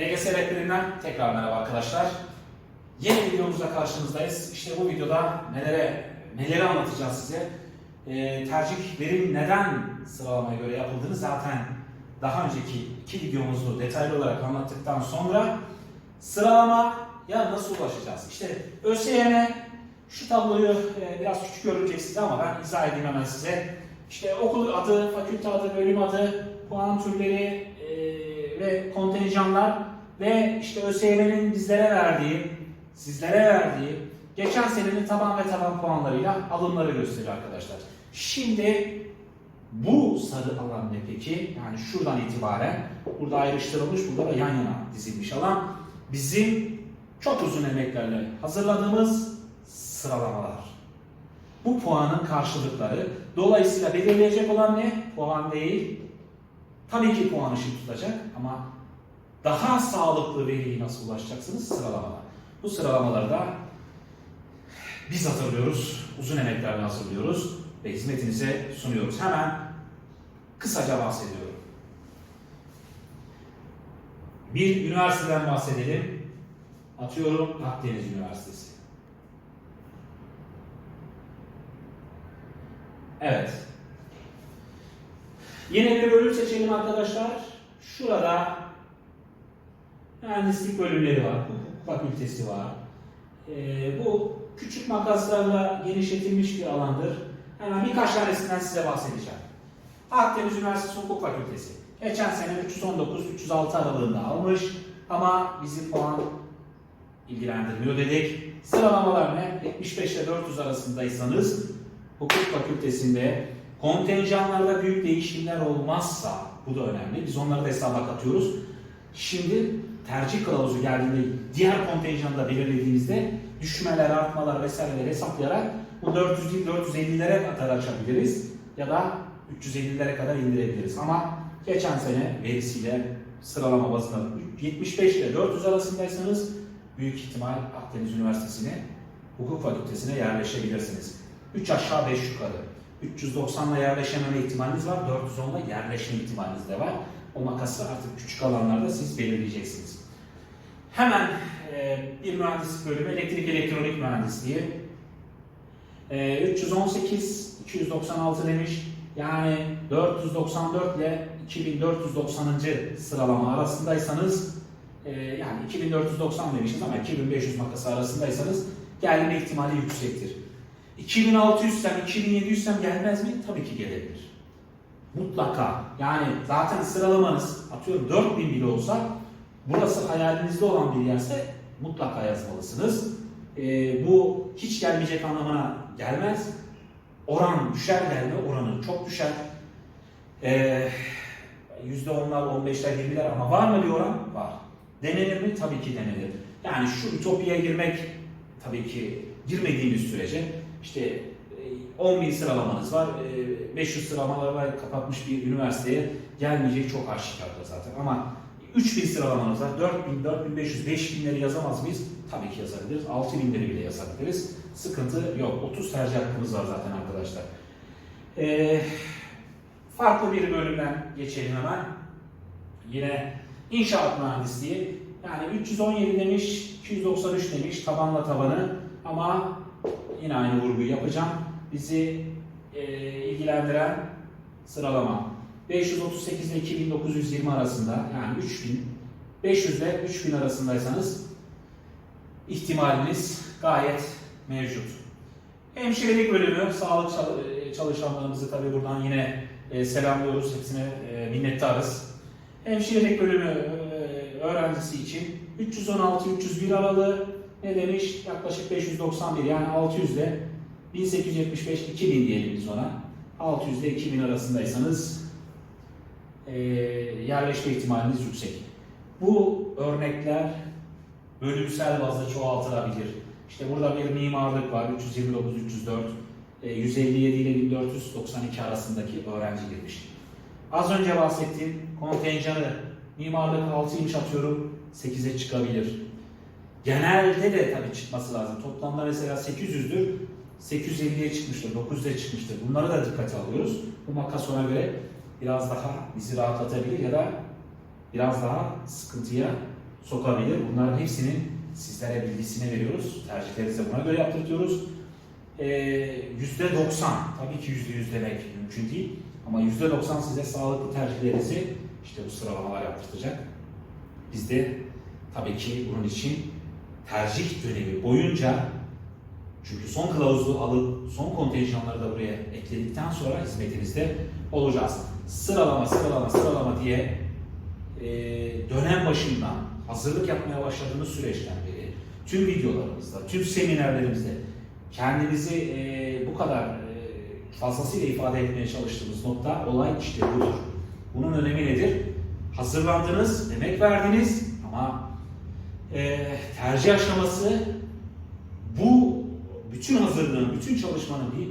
LGS rehberinden tekrar merhaba arkadaşlar. Yeni videomuzda karşınızdayız. İşte bu videoda nelere neleri anlatacağız size. Ee, tercihlerin neden sıralamaya göre yapıldığını zaten daha önceki iki videomuzda detaylı olarak anlattıktan sonra sıralama ya nasıl ulaşacağız? İşte ÖSYM şu tabloyu e, biraz küçük görünecek ama ben izah edeyim hemen size. İşte okul adı, fakülte adı, bölüm adı, puan türleri e, ve kontenjanlar ve işte ÖSYM'nin bizlere verdiği, sizlere verdiği geçen senenin taban ve taban puanlarıyla alımları gösteriyor arkadaşlar. Şimdi bu sarı alan ne peki? Yani şuradan itibaren burada ayrıştırılmış, burada da yan yana dizilmiş alan bizim çok uzun emeklerle hazırladığımız sıralamalar. Bu puanın karşılıkları. Dolayısıyla belirleyecek olan ne? Puan değil. Tabii ki puan ışık tutacak ama daha sağlıklı veriyi nasıl ulaşacaksınız? Sıralamalar. Bu sıralamaları da biz hazırlıyoruz. Uzun emeklerle hazırlıyoruz ve hizmetinize sunuyoruz. Hemen kısaca bahsediyorum. Bir üniversiteden bahsedelim. Atıyorum Akdeniz Üniversitesi. Evet. Yeni bir bölüm seçelim arkadaşlar. Şurada mühendislik bölümleri var, hukuk fakültesi var. Ee, bu küçük makaslarla genişletilmiş bir alandır. Hemen birkaç tanesinden size bahsedeceğim. Akdeniz Üniversitesi Hukuk Fakültesi. Geçen sene 319-306 aralığında almış ama bizi puan ilgilendirmiyor dedik. Sıralamalar ne? 75 ile 400 arasındaysanız hukuk fakültesinde kontenjanlarda büyük değişimler olmazsa bu da önemli. Biz onları da hesaba katıyoruz. Şimdi tercih kılavuzu geldiğinde diğer kontenjanı belirlediğimizde düşmeler, artmalar vesaireleri hesaplayarak bu 400 değil 450'lere kadar açabiliriz ya da 350'lere kadar indirebiliriz. Ama geçen sene verisiyle sıralama bazında 75 ile 400 arasındaysanız büyük ihtimal Akdeniz Üniversitesi'ne hukuk fakültesine yerleşebilirsiniz. 3 aşağı 5 yukarı. 390'la yerleşememe ihtimaliniz var, 410'la yerleşme ihtimaliniz de var. O makası artık küçük alanlarda siz belirleyeceksiniz. Hemen e, bir mühendislik bölümü elektrik elektronik mühendisliği. E, 318, 296 demiş. Yani 494 ile 2490. sıralama arasındaysanız e, yani 2490 demişiz ama 2500 makası arasındaysanız gelme ihtimali yüksektir. 2600 sem 2700 sem gelmez mi? Tabii ki gelebilir. Mutlaka. Yani zaten sıralamanız atıyorum 4000 bile olsa burası hayalinizde olan bir yerse mutlaka yazmalısınız. Ee, bu hiç gelmeyecek anlamına gelmez. Oran düşer gelme oranı çok düşer. Ee, %10'lar, 15'ler, 20'ler ama var mı bir oran? Var. Denenir mi? Tabii ki denenir. Yani şu ütopyaya girmek tabii ki girmediğimiz sürece işte e, 10 bin sıralamanız var, e, 500 sıralamalarla kapatmış bir üniversiteye gelmeyecek çok aşikarda zaten. Ama 3000 sıralamanız var, 4000, 4500, 5000'leri yazamaz mıyız? Tabii ki yazabiliriz. 6000'leri bile yazabiliriz. Sıkıntı yok. 30 tercih hakkımız var zaten arkadaşlar. Ee, farklı bir bölümden geçelim hemen. Yine inşaat mühendisliği. Yani 317 demiş, 293 demiş tabanla tabanı ama yine aynı vurguyu yapacağım. Bizi e, ilgilendiren sıralama 538 ile 2920 arasında yani 3000 500 ile 3000 arasındaysanız ihtimaliniz gayet mevcut. Hemşirelik bölümü, sağlık e, çalışanlarımızı tabii buradan yine e, selamlıyoruz. Hepsine e, minnettarız. Hemşirelik bölümü öğrencisi için 316-301 aralığı ne demiş? Yaklaşık 591 yani 600 ile 1875 2000 diyelim biz ona. 600 ile 2000 arasındaysanız yerleşme ihtimaliniz yüksek. Bu örnekler bölümsel bazda çoğaltılabilir. İşte burada bir mimarlık var 329 304 e, 157 ile 1492 arasındaki öğrenci girmiş. Az önce bahsettiğim kontenjanı mimarlık 6'ymış atıyorum 8'e çıkabilir. Genelde de tabii çıkması lazım. Toplamda mesela 800'dür. 850'ye çıkmıştır, 900'e çıkmıştır. Bunları da dikkate alıyoruz. Bu makas ona göre biraz daha bizi rahatlatabilir ya da biraz daha sıkıntıya sokabilir. Bunların hepsinin sizlere bilgisini veriyoruz. Tercihlerinizi buna göre yaptırtıyoruz. Ee, Yüzde 90, tabii ki yüzde yüz demek mümkün değil. Ama yüzde 90 size sağlıklı tercihlerinizi işte bu sıralamalar yaptırtacak. Biz de tabii ki bunun için tercih dönemi boyunca çünkü son kılavuzu alıp son kontenjanları da buraya ekledikten sonra hizmetinizde olacağız. Sıralama, sıralama, sıralama diye e, dönem başından hazırlık yapmaya başladığımız süreçten beri tüm videolarımızda, tüm seminerlerimizde kendimizi e, bu kadar e, fazlasıyla ifade etmeye çalıştığımız nokta olay işte budur. Bunun önemi nedir? Hazırlandınız, emek verdiniz ama e, tercih aşaması bütün hazırlığın, bütün çalışmanın bir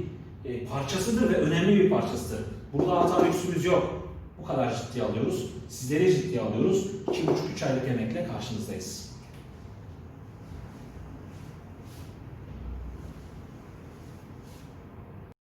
e, parçasıdır ve önemli bir parçasıdır. Burada hata lüksümüz yok. Bu kadar ciddiye alıyoruz. Sizleri ciddiye alıyoruz. 2,5-3 aylık emekle karşınızdayız.